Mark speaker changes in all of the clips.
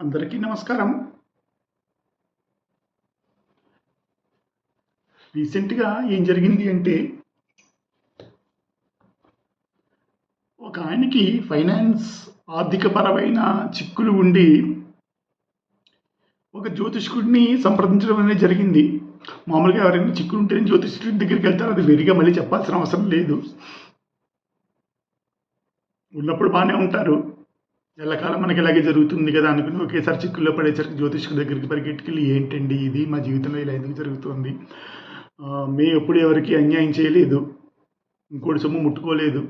Speaker 1: అందరికీ నమస్కారం. రీసెంట్గా ఏం జరిగింది అంటే ఒక ఆయనకి ఫైనాన్స్ ఆర్థికపరమైన చిక్కులు ఉండి ఒక జ్యోతిష్కుడిని సంప్రదించడం అనేది జరిగింది. మామూలుగా ఎవరైనా చిక్కులు ఉంటేనే జ్యోతిష్కుడి దగ్గరికి వెళ్తారు. అది వేరుగా మళ్ళీ చెప్పాల్సిన అవసరం లేదు. ఉన్నప్పుడు బాగానే ఉంటారు. ఎల్లకాలం మనకి ఇలాగే జరుగుతుంది కదా అనుకుని ఒకేసారి చిక్కుల్లో పడేసరికి జ్యోతిష్కు దగ్గరికి పరిగెట్టుకెళ్ళి ఏంటండి ఇది? మా జీవితంలో ఇలా ఎందుకు జరుగుతుంది? మే మేము ఎప్పుడు ఎవరికి అన్యాయం చేయలేదు. ఇంకోటి సొమ్ము ముట్టుకోలేదు.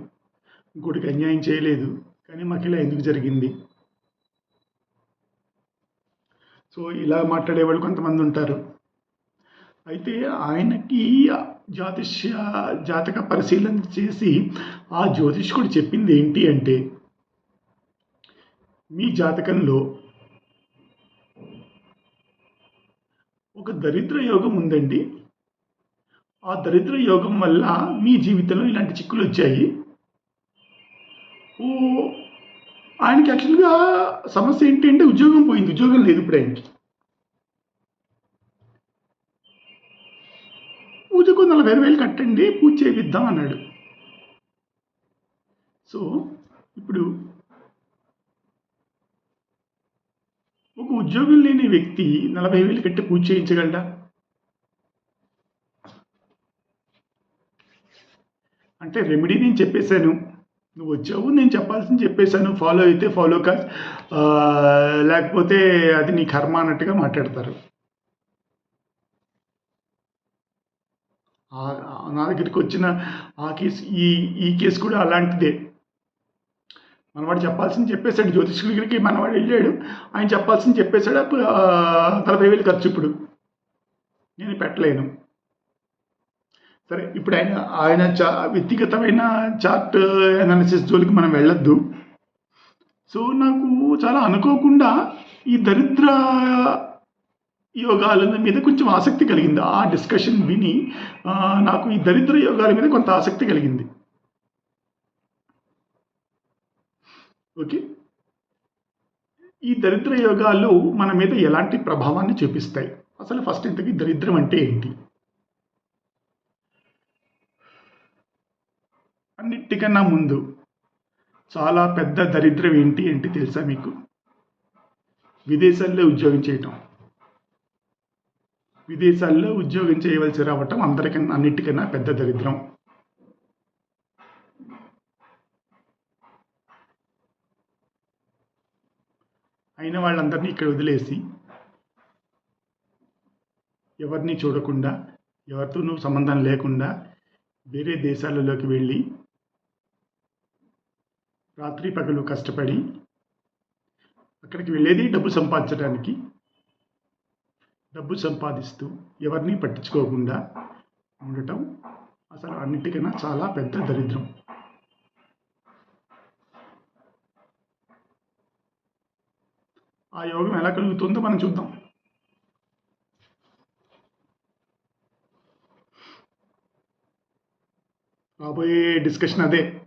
Speaker 1: ఇంకోటికి అన్యాయం చేయలేదు. కానీ మాకు ఇలా ఎందుకు జరిగింది? సో ఇలా మాట్లాడే వాళ్ళు కొంతమంది ఉంటారు. అయితే ఆయనకి జ్యోతిష్య జాతక పరిశీలన చేసి ఆ జ్యోతిష్కుడు చెప్పింది ఏంటి అంటే మీ జాతకంలో ఒక దరిద్ర యోగం ఉందండి. ఆ దరిద్ర యోగం వల్ల మీ జీవితంలో ఇలాంటి చిక్కులు వచ్చాయి. ఓ ఆయనకి యాక్చువల్గా సమస్య ఏంటి అంటే ఉద్యోగం పోయింది. ఉద్యోగం లేదు ఇప్పుడు ఆయనకి. పూజకు నలభై వేలు కట్టండి పూజ చేపిద్దాం అన్నాడు. సో ఇప్పుడు ఒక ఉద్యోగం లేని వ్యక్తి నలభై వేలు కట్టి పూజ చేయించగలడా? అంటే రెమెడీ నేను చెప్పేశాను. నువ్వు వచ్చావు నేను చెప్పాల్సింది చెప్పేశాను. ఫాలో అయితే ఫాలో కా లేకపోతే అది నీ కర్మ అన్నట్టుగా మాట్లాడతారు. నా దగ్గరికి వచ్చిన ఆ కేసు ఈ ఈ కేసు కూడా అలాంటిదే. మనవాడు చెప్పాల్సింది చెప్పేశాడు. జ్యోతిష్కుడి దగ్గరికి మనవాడు వెళ్ళాడు. ఆయన చెప్పాల్సింది చెప్పేశాడు. అప్పుడు నలభై వేలు ఖర్చు ఇప్పుడు. నేను పెట్టలేను. సరే ఇప్పుడు ఆయన ఆయన చా వ్యక్తిగతమైన చార్ట్ అనాలిసిస్ జోలికి మనం వెళ్ళొద్దు. సో నాకు చాలా అనుకోకుండా ఈ దరిద్ర యోగాల మీద కొంచెం ఆసక్తి కలిగింది. ఆ డిస్కషన్ విని నాకు ఈ దరిద్ర యోగాల మీద కొంత ఆసక్తి కలిగింది. ఓకే. ఈ దరిద్ర యోగాలు మన మీద ఎలాంటి ప్రభావాన్ని చూపిస్తాయి? అసలు ఫస్ట్ ఇంతకీ దరిద్రం అంటే ఏంటి? అన్నిటికన్నా ముందు చాలా పెద్ద దరిద్రం ఏంటి ఏంటి తెలుసా మీకు? విదేశాల్లో ఉద్యోగం చేయటం. విదేశాల్లో ఉద్యోగం చేయవలసి రావటం అందరికన్నా అన్నిటికన్నా పెద్ద దరిద్రం. అయిన వాళ్ళందరినీ ఇక్కడ వదిలేసి ఎవరిని చూడకుండా ఎవరితోనూ సంబంధం లేకుండా వేరే దేశాలలోకి వెళ్ళి రాత్రి పగలు కష్టపడి అక్కడికి వెళ్ళేది డబ్బు సంపాదించడానికి డబ్బు సంపాదిస్తూ ఎవరిని పట్టించుకోకుండా ఉండటం అసలు అన్నిటికన్నా చాలా పెద్ద దరిద్రం. ఆ యోగం ఎలా కలుగుతుందో మనం చూద్దాం. రాబోయే డిస్కషన్ అదే.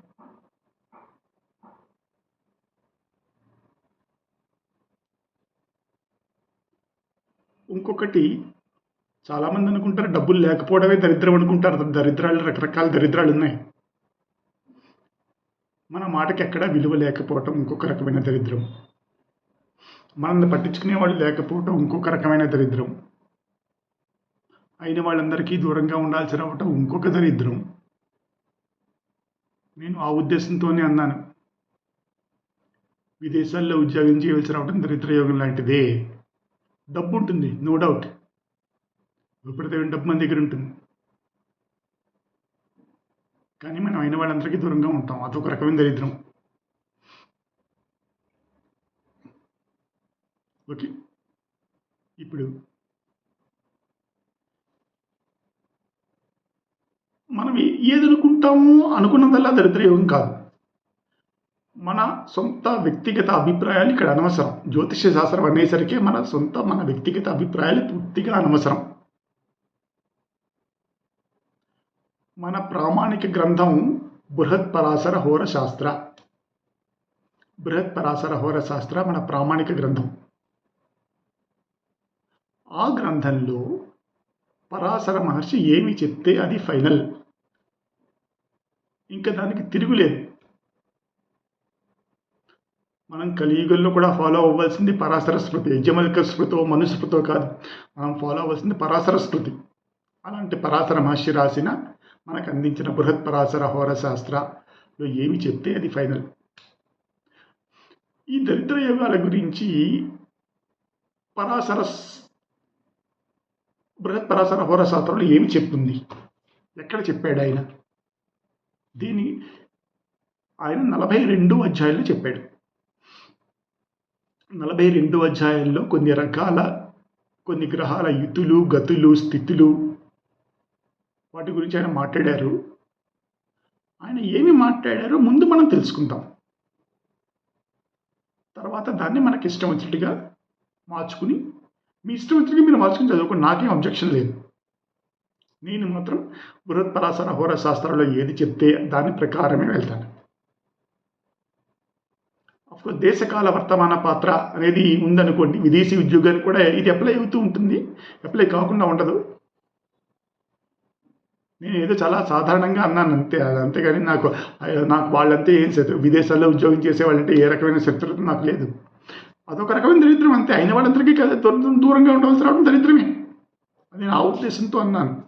Speaker 1: ఇంకొకటి చాలామంది అనుకుంటారు డబ్బులు లేకపోవడమే దరిద్రం అనుకుంటారు. దరిద్రాలు రకరకాల దరిద్రాలు ఉన్నాయి. మన మాటకి ఎక్కడా విలువ లేకపోవటం ఇంకొక రకమైన దరిద్రం. మనల్ని పట్టించుకునే వాళ్ళు లేకపోవటం ఇంకొక రకమైన దరిద్రం. అయిన వాళ్ళందరికీ దూరంగా ఉండాల్సి రావటం ఇంకొక దరిద్రం. నేను ఆ ఉద్దేశంతోనే అన్నాను. విదేశాల్లో ఉద్యోగం చేయవలసి రావటం దరిద్ర యోగం లాంటిదే. డబ్బు ఉంటుంది నో డౌట్. విపరీతమైన డబ్బు మన దగ్గర ఉంటుంది. కానీ మనం అయిన వాళ్ళందరికీ దూరంగా ఉంటాం. అదొక రకమైన దరిద్రం. ఓకే. ఇప్పుడు మనం ఏది అనుకుంటామో అనుకున్నదల్లా దరిద్ర యోగం కాదు. మన సొంత వ్యక్తిగత అభిప్రాయాలు ఇక్కడ అనవసరం. జ్యోతిష్య శాస్త్రం అనేసరికి మన సొంత మన వ్యక్తిగత అభిప్రాయాలు పూర్తిగా అనవసరం. మన ప్రామాణిక గ్రంథం బృహత్ పరాశర హోర శాస్త్ర. బృహత్ పరాశర హోర శాస్త్ర మన ప్రామాణిక గ్రంథం. ఆ గ్రంథంలో పరాశర మహర్షి ఏమి చెప్తే అది ఫైనల్. ఇంకా దానికి తిరుగులేదు మనం కలియుగంలో కూడా ఫాలో అవ్వాల్సింది పరాశర స్మృతి. యజమలిక స్మృతో మనుస్మృతో కాదు. మనం ఫాలో అవ్వాల్సింది పరాశర స్మృతి. అలాంటి పరాశర మహర్షి రాసిన మనకు అందించిన బృహత్ పరాశర హోరశాస్త్రలో ఏమి చెప్తే అది ఫైనల్. ఈ దరిద్ర యోగాల గురించి పరాశర బృహత్ పరాశర హోర శాస్త్రంలో ఏమి చెప్తుంది? ఎక్కడ చెప్పాడు ఆయన? దీని ఆయన నలభై రెండు అధ్యాయంలో చెప్పాడు. నలభై రెండు అధ్యాయంలో కొన్ని రకాల కొన్ని గ్రహాల యుతులు గతులు స్థితులు వాటి గురించి ఆయన మాట్లాడారు. ఆయన ఏమి మాట్లాడారో ముందు మనం తెలుసుకుందాం. తర్వాత దాన్ని మనకి ఇష్టం వచ్చినట్టుగా మార్చుకుని మీ ఇష్టం వచ్చినట్టుగా మీరు మార్చుకుని చదువుకోండి. నాకేం అబ్జెక్షన్ లేదు. నేను మాత్రం బృహత్ పరాశర హోర శాస్త్రంలో ఏది చెప్తే దాని ప్రకారమే వెళ్తాను. అఫ్కోర్స్ దేశకాల వర్తమాన పాత్ర అనేది ఉందనుకోండి. విదేశీ ఉద్యోగానికి కూడా ఇది అప్లై అవుతూ ఉంటుంది. అప్లై కాకుండా ఉండదు. నేను ఏదో చాలా సాధారణంగా అన్నాను. అంతే అది అంతేగాని నాకు నాకు వాళ్ళంతే ఏం శత్రు విదేశాల్లో ఉద్యోగం చేసే వాళ్ళంటే ఏ రకమైన శత్రుత నాకు లేదు. అదొక రకమైన దరిద్రం అంతే. అయిన వాళ్ళందరికీ కదా దూరంగా ఉండవలసి రావడం దరిద్రమే. అది నా ఉద్దేశంతో అన్నాను.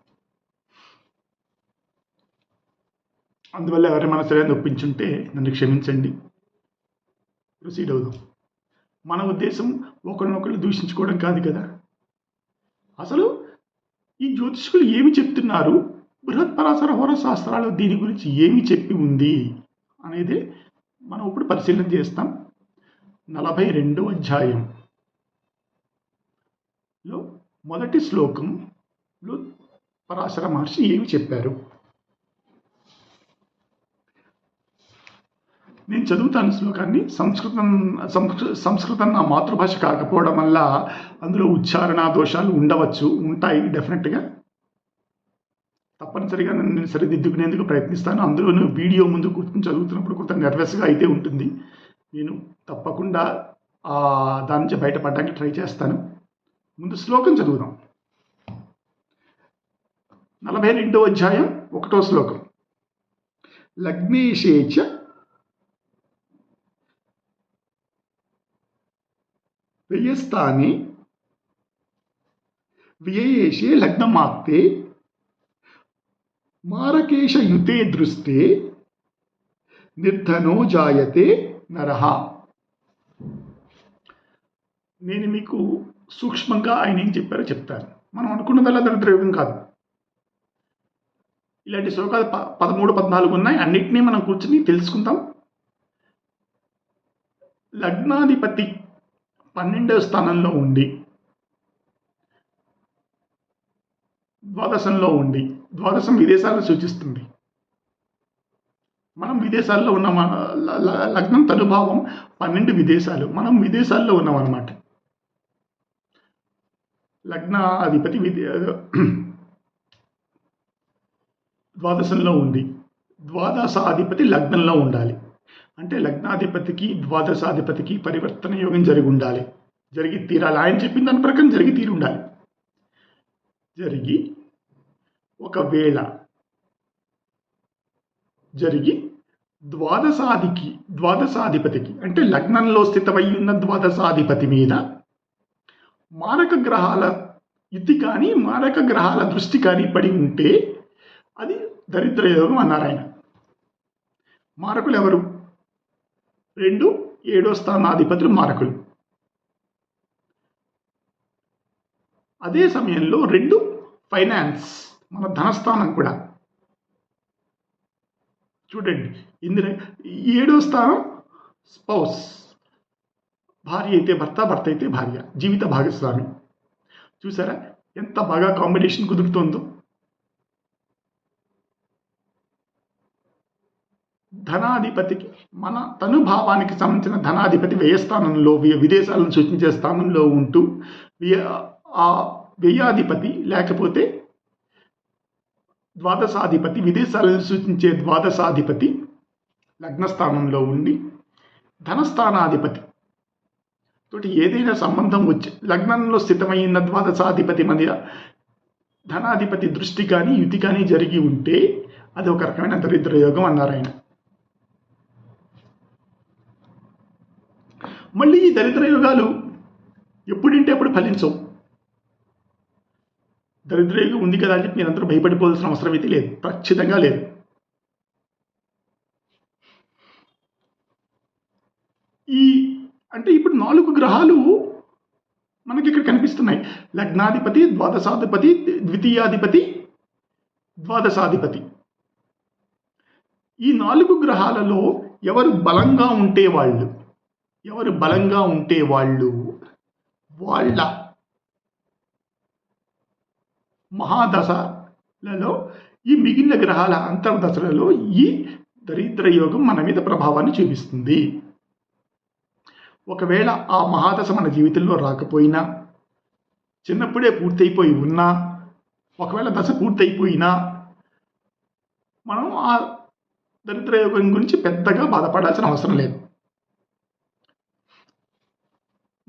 Speaker 1: అందువల్ల ఎవరి మనసులో ఒప్పించుంటే నన్ను క్షమించండి. ప్రొసీడ్ అవుదాం. మన ఉద్దేశం ఒకరినొకరు దూషించుకోవడం కాదు కదా. అసలు ఈ జ్యోతిష్కులు ఏమి చెప్తున్నారు? బృహత్ పరాశర హోర శాస్త్రాలు దీని గురించి ఏమి చెప్పి ఉంది? అనేది మనం ఇప్పుడు పరిశీలన చేస్తాం. నలభై రెండో అధ్యాయంలో మొదటి శ్లోకంలో పరాశర మహర్షి ఏమి చెప్పారు? నేను చదువుతాను శ్లోకాన్ని. సంస్కృతం సంస్కృ సంస్కృతం నా మాతృభాష కాకపోవడం వల్ల అందులో ఉచ్చారణ దోషాలు ఉండవచ్చు ఉంటాయి డెఫినెట్గా. తప్పనిసరిగా నేను సరిదిద్దుకునేందుకు ప్రయత్నిస్తాను. అందులోనూ వీడియో ముందు కూర్చొని చదువుతున్నప్పుడు కొంత నెర్వస్గా అయితే ఉంటుంది. నేను తప్పకుండా దాని నుంచి బయటపడడానికి ట్రై చేస్తాను. ముందు శ్లోకం చదువుదాం. నలభై రెండో అధ్యాయం ఒకటో శ్లోకం. లగ్నేశేచ వ్యయస్థాని వ్యయేషే లగ్నమాప్తే మారకేశయుతే దృష్టే నిర్ధనో జాయతే నరహ. నేను మీకు సూక్ష్మంగా ఆయన ఏం చెప్పారో చెప్తాను. మనం అనుకున్నదల్లా దరిద్రయోగం కాదు. ఇలాంటి శ్లోకాలు ప పదమూడు పద్నాలుగు ఉన్నాయి. అన్నిటినీ మనం కూర్చుని తెలుసుకుందాం. లగ్నాధిపతి పన్నెండవ స్థానంలో ఉండి ద్వాదశంలో ఉండి ద్వాదశం విదేశాలను సూచిస్తుంది. మనం విదేశాల్లో ఉన్న లగ్నం తనుభావం పన్నెండు విదేశాలు. మనం విదేశాల్లో ఉన్నాం అనమాట లగ్న అధిపతి విదే ద్వాదశంలో ద్వాదాశ అధిపతి లగ్నంలో ఉండాలి. అంటే లగ్నాధిపతికి ద్వాదశాధిపతికి పరివర్తన యోగం జరిగి ఉండాలి. జరిగి తీరాలి. ఆయన చెప్పిన దాని ప్రకారం జరిగి తీరి ఉండాలి. జరిగి ఒకవేళ జరిగి ద్వాదశాదికి ద్వాదశాధిపతికి అంటే లగ్నంలో స్థితమై ఉన్న ద్వాదశాధిపతి మీద మారక గ్రహాల యుద్ధి కానీ మారక గ్రహాల దృష్టి కానీ పడి ఉంటే అది దరిద్ర యోగం అన్నారు ఆయన. మారకులు ఎవరు? రెండు ఏడో స్థానాధిపతులు మారకులు. అదే సమయంలో రెండు ఫైనాన్స్ మన ధనస్థానం కూడా. చూడండి. ఇందులో ఏడో స్థానం స్పౌస్. భార్య అయితే భర్త భర్త అయితే భార్య. జీవిత భాగస్వామి. చూసారా? ఎంత బాగా కాంబినేషన్ కుదురుతోందో. ధనాధిపతికి మన తనుభావానికి సంబంధించిన ధనాధిపతి వ్యయస్థానంలో విదేశాలను సూచించే స్థానంలో ఉంటూ వ్యయ ఆ వ్యయాధిపతి లేకపోతే ద్వాదశాధిపతి విదేశాలను సూచించే ద్వాదశాధిపతి లగ్నస్థానంలో ఉండి ధనస్థానాధిపతి. తోటి ఏదైనా సంబంధం వచ్చి లగ్నంలో స్థితమైన ద్వాదశాధిపతి మధ్య ధనాధిపతి దృష్టి కానీ యుతి కానీ జరిగి ఉంటే అది ఒక రకమైన దరిద్ర యోగం అన్నారు ఆయన. మళ్ళీ ఈ దరిద్ర యోగాలు ఎప్పుడింటే అప్పుడు ఫలించవు. దరిద్రయుగం ఉంది కదా అని చెప్పి మీరందరూ భయపడిపోవాల్సిన అవసరం అయితే లేదు. ఖచ్చితంగా లేదు. ఈ అంటే ఇప్పుడు నాలుగు గ్రహాలు మనకి ఇక్కడ కనిపిస్తున్నాయి. లగ్నాధిపతి ద్వాదశాధిపతి ద్వితీయాధిపతి ద్వాదశాధిపతి. ఈ నాలుగు గ్రహాలలో ఎవరు బలంగా ఉంటే వాళ్ళు ఎవరు బలంగా ఉంటే వాళ్ళు వాళ్ళ మహాదశలలో ఈ మిగిలిన గ్రహాల అంతర్దశలలో ఈ దరిద్ర యోగం మన మీద ప్రభావాన్ని చూపిస్తుంది. ఒకవేళ ఆ మహాదశ మన జీవితంలో రాకపోయినా చిన్నప్పుడే పూర్తయిపోయి ఉన్నా ఒకవేళ దశ పూర్తయిపోయినా మనం ఆ దరిద్ర యోగం గురించి పెద్దగా బాధపడాల్సిన అవసరం లేదు.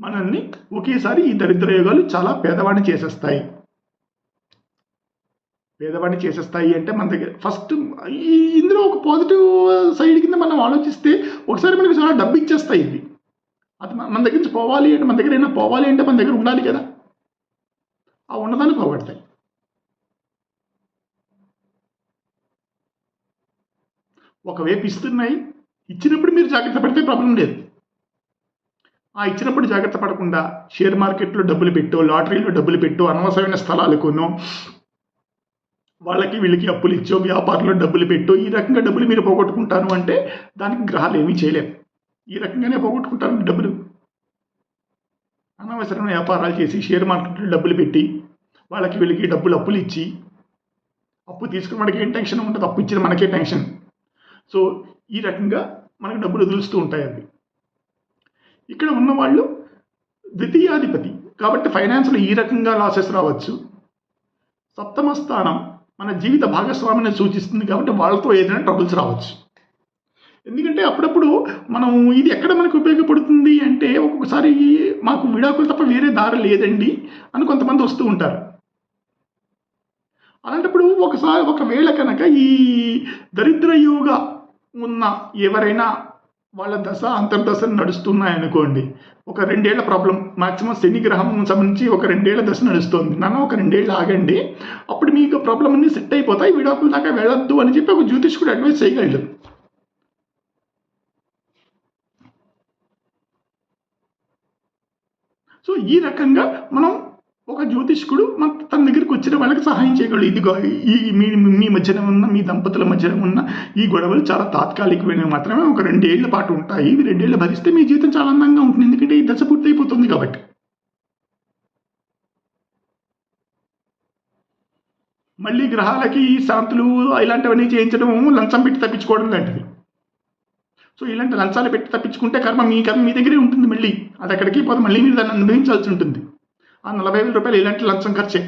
Speaker 1: మనల్ని ఒకేసారి ఈ దరిద్ర యోగాలు చాలా పేదవాడిని చేసేస్తాయి. పేదవాడిని చేసేస్తాయి అంటే మన దగ్గర ఫస్ట్ ఈ ఇందులో ఒక పాజిటివ్ సైడ్ కింద మనం ఆలోచిస్తే ఒకసారి మనకి చాలా డబ్బు ఇచ్చేస్తాయి ఇవి. అది మన దగ్గర నుంచి పోవాలి అంటే మన దగ్గర అయినా పోవాలి అంటే మన దగ్గర ఉండాలి కదా. ఆ ఉన్నదాన్ని పోగొడతాయి. ఒకవైపు ఇస్తున్నాయి ఇచ్చినప్పుడు మీరు జాగ్రత్త పడితే ప్రాబ్లం లేదు. ఆ ఇచ్చినప్పుడు జాగ్రత్త పడకుండా షేర్ మార్కెట్లో డబ్బులు పెట్టు లాటరీలో డబ్బులు పెట్టు అనవసరమైన స్థలాలు కొనో వాళ్ళకి వీళ్ళకి అప్పులు ఇచ్చో వ్యాపారంలో డబ్బులు పెట్టో ఈ రకంగా డబ్బులు మీరు పోగొట్టుకుంటాను అంటే దానికి గ్రహాలు ఏమీ చేయలేవు. ఈ రకంగానే పోగొట్టుకుంటారు డబ్బులు. అనవసరమైన వ్యాపారాలు చేసి షేర్ మార్కెట్లో డబ్బులు పెట్టి వాళ్ళకి వీళ్ళకి డబ్బులు అప్పులు ఇచ్చి అప్పు తీసుకుని మనకి ఏం టెన్షన్ ఉంటుంది? అప్పు ఇచ్చిన మనకే టెన్షన్. సో ఈ రకంగా మనకు డబ్బులు వదులుస్తూ ఉంటాయి అవి. ఇక్కడ ఉన్నవాళ్ళు ద్వితీయాధిపతి. కాబట్టి ఫైనాన్స్లో ఈ రకంగా లాసెస్ రావచ్చు. సప్తమ స్థానం మన జీవిత భాగస్వామిని సూచిస్తుంది కాబట్టి వాళ్ళతో ఏదైనా ట్రబుల్స్ రావచ్చు. ఎందుకంటే అప్పుడప్పుడు మనం ఇది ఎక్కడ మనకు ఉపయోగపడుతుంది అంటే ఒక్కొక్కసారి మాకు విడాకులు తప్ప వేరే దారి లేదండి అని కొంతమంది వస్తూ ఉంటారు. అలాంటప్పుడు ఒకసారి ఒకవేళ కనుక ఈ దరిద్ర యోగ ఉన్న ఎవరైనా వాళ్ళ దశ అంతర్దశ నడుస్తున్నాయనుకోండి ఒక రెండేళ్ళ ప్రాబ్లం మాక్సిమం శని గ్రహం సంబంధించి ఒక రెండేళ్ళ దశ నడుస్తుంది. నాన్న ఒక రెండేళ్ళు ఆగండి. అప్పుడు మీకు ప్రాబ్లం అన్ని సెట్ అయిపోతాయి. విడాకుల దాకా వెళ్ళొద్దు అని చెప్పి ఒక జ్యోతిష్కుడు అడ్వైస్ చేయగలడు. సో ఈ రకంగా మనం జ్యోతిష్కుడు తన దగ్గరికి వచ్చిన వాళ్ళకి సహాయం చేయగలడు. ఇదిగో ఈ మీ మీ మధ్యన ఉన్న మీ దంపతుల మధ్యన ఉన్న ఈ గొడవలు చాలా తాత్కాలికమైనవి మాత్రమే ఒక రెండేళ్ళ పాటు ఉంటాయి. ఇవి రెండేళ్ళు భరిస్తే మీ జీవితం చాలా అందంగా ఉంటుంది. ఎందుకంటే ఈ దశ పూర్తయిపోతుంది కాబట్టి. మళ్ళీ గ్రహాలకి శాంతులు ఇలాంటివన్నీ చేయించడం లంచం పెట్టి తప్పించుకోవడం లాంటిది. సో ఇలాంటి లంచాలు పెట్టి తప్పించుకుంటే కర్మ మీ కర్మ మీ దగ్గరే ఉంటుంది మళ్ళీ. అది అక్కడికి పోతే మళ్ళీ మీరు దాన్ని అనుభవించాల్సి ఉంటుంది. ఆ నలభై వేల రూపాయలు ఇలాంటి లంచం ఖర్చే.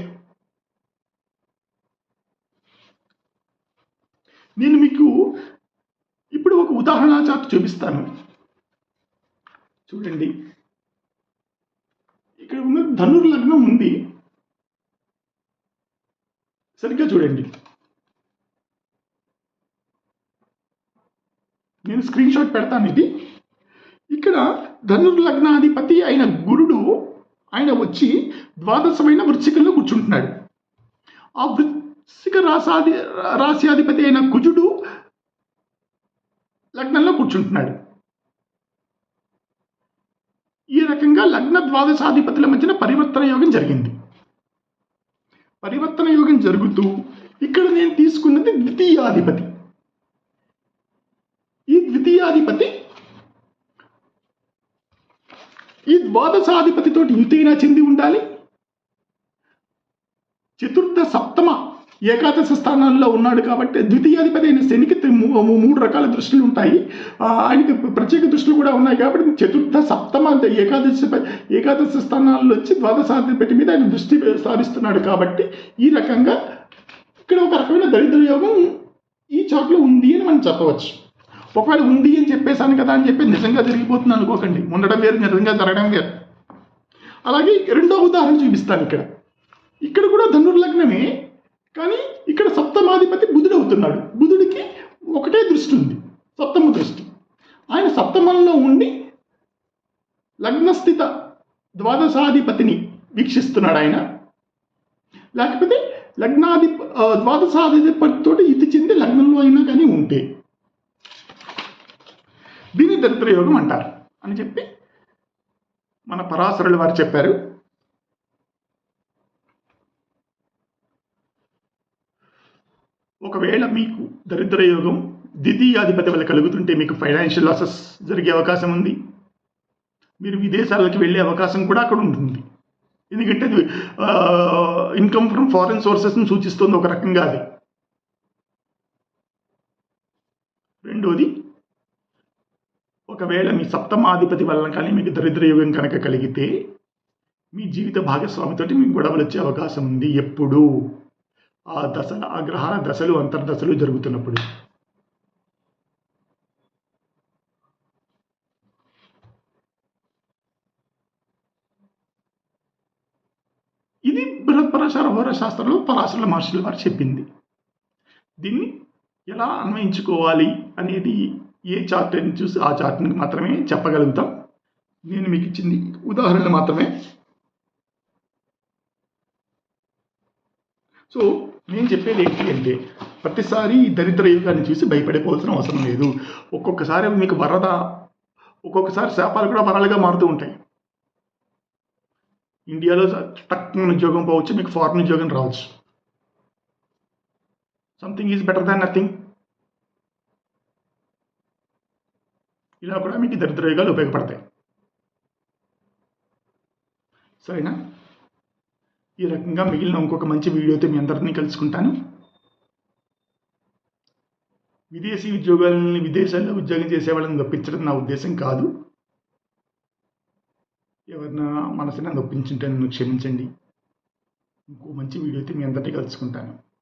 Speaker 1: నేను మీకు ఇప్పుడు ఒక ఉదాహరణ చార్ట్ చూపిస్తాను. చూడండి. ఇక్కడ ఉన్న ధనుర్ లగ్నం ఉంది. సరిగ్గా చూడండి. నేను స్క్రీన్ షాట్ పెడతాను ఇది. ఇక్కడ ధనుర్ లగ్నాధిపతి అయిన గురుడు ఆయన వచ్చి ద్వాదశమైన వృశ్చికంలో కూర్చుంటున్నాడు. ఆ వృశ్చిక రాసాది రాశ్యాధిపతి అయిన కుజుడు లగ్నంలో కూర్చుంటున్నాడు. ఈ రకంగా లగ్న ద్వాదశాధిపతుల మధ్యన పరివర్తన యోగం జరిగింది. పరివర్తన యోగం జరుగుతూ ఇక్కడ నేను తీసుకున్నది ద్వితీయాధిపతి. ఈ ద్వితీయాధిపతి ఈ ద్వాదశాధిపతితో ఇంతైనా చెంది ఉండాలి? చతుర్థ సప్తమ ఏకాదశ స్థానాల్లో ఉన్నాడు కాబట్టి ద్వితీయాధిపతి అయిన శనికి మూడు రకాల దృష్టిలు ఉంటాయి. ఆయనకి ప్రత్యేక దృష్టిలు కూడా ఉన్నాయి కాబట్టి చతుర్థ సప్తమ అంటే ఏకాదశి ఏకాదశ స్థానాల్లో వచ్చి ద్వాదశాధిపతి మీద ఆయన దృష్టి సారిస్తున్నాడు కాబట్టి ఈ రకంగా ఇక్కడ ఒక రకమైన దరిద్ర యోగం ఈ చాట్లో ఉంది అని మనం చెప్పవచ్చు. ఒకవేళ ఉంది అని చెప్పేశాను కదా అని చెప్పి నిజంగా జరిగిపోతుంది అనుకోకండి. ఉండడం వేరు నిజంగా జరగడం వేరు అలాగే రెండో ఉదాహరణ చూపిస్తాను ఇక్కడ. ఇక్కడ కూడా ధనుర్లగ్నమే కానీ ఇక్కడ సప్తమాధిపతి బుధుడు అవుతున్నాడు. బుధుడికి ఒకటే దృష్టి ఉంది సప్తమ దృష్టి. ఆయన సప్తమంలో ఉండి లగ్నస్థిత ద్వాదశాధిపతిని వీక్షిస్తున్నాడు ఆయన. లేకపోతే లగ్నాధి ఆ, ద్వాదశాధిపతితో ఇది చెంది లగ్నంలో అయినా కానీ ఉంటే. దరిద్ర యోగం అంటారు. అని చెప్పి మన పరాశరులు వారు చెప్పారు. ఒకవేళ మీకు దరిద్ర యోగం ద్వితీయాధిపతి వల్ల కలుగుతుంటే మీకు ఫైనాన్షియల్ లాసెస్ జరిగే అవకాశం ఉంది. మీరు విదేశాలకు వెళ్ళే అవకాశం కూడా అక్కడ ఉంటుంది. ఎందుకంటే అది ఇన్కమ్ ఫ్రమ్ ఫారిన్ సోర్సెస్ని సూచిస్తుంది ఒక రకంగా అది. రెండోది ఒకవేళ మీ సప్తమాధిపతి వలన కానీ మీకు దరిద్ర యోగం కనుక కలిగితే మీ జీవిత భాగస్వామితోటి మీకు గొడవలు వచ్చే అవకాశం ఉంది ఎప్పుడు. ఆ దశ ఆ గ్రహాల దశలు అంతర్దశలు జరుగుతున్నప్పుడు. ఇది బృహత్పరాశర హోర శాస్త్రంలో పరాశరుల మహర్షుల వారు చెప్పింది. దీన్ని ఎలా అన్వయించుకోవాలి అనేది ఏ చార్ట్ని చూసి ఆ చార్ట్ని మాత్రమే చెప్పగలుగుతాం. నేను మీకు ఇచ్చింది ఉదాహరణలు మాత్రమే. సో నేను చెప్పేది ఏంటి అంటే ప్రతిసారి ఈ దరిద్ర యుగాన్ని చూసి భయపడిపోవాల్సిన అవసరం లేదు. ఒక్కొక్కసారి మీకు వరద ఒక్కొక్కసారి శాపాలు కూడా వరాలుగా మారుతూ ఉంటాయి. ఇండియాలో టక్కున ఉద్యోగం పోవచ్చు మీకు ఫారెన్ ఉద్యోగం రావచ్చు. Something is better than nothing ఇలా కూడా మీకు ఈ దరిద్ర ఉపయోగపడతాయి. సరేనా? ఈ రకంగా మిగిలిన ఇంకొక మంచి వీడియోతో మీ అందరినీ కలుసుకుంటాను. విదేశీ ఉద్యోగాలని విదేశాల్లో ఉద్యోగం చేసే వాళ్ళని నొప్పించడం నా ఉద్దేశం కాదు. ఎవరినా మనసుని నొప్పించుంటే నన్ను క్షమించండి. ఇంకో మంచి వీడియోతో మీ అందరినీ కలుసుకుంటాను.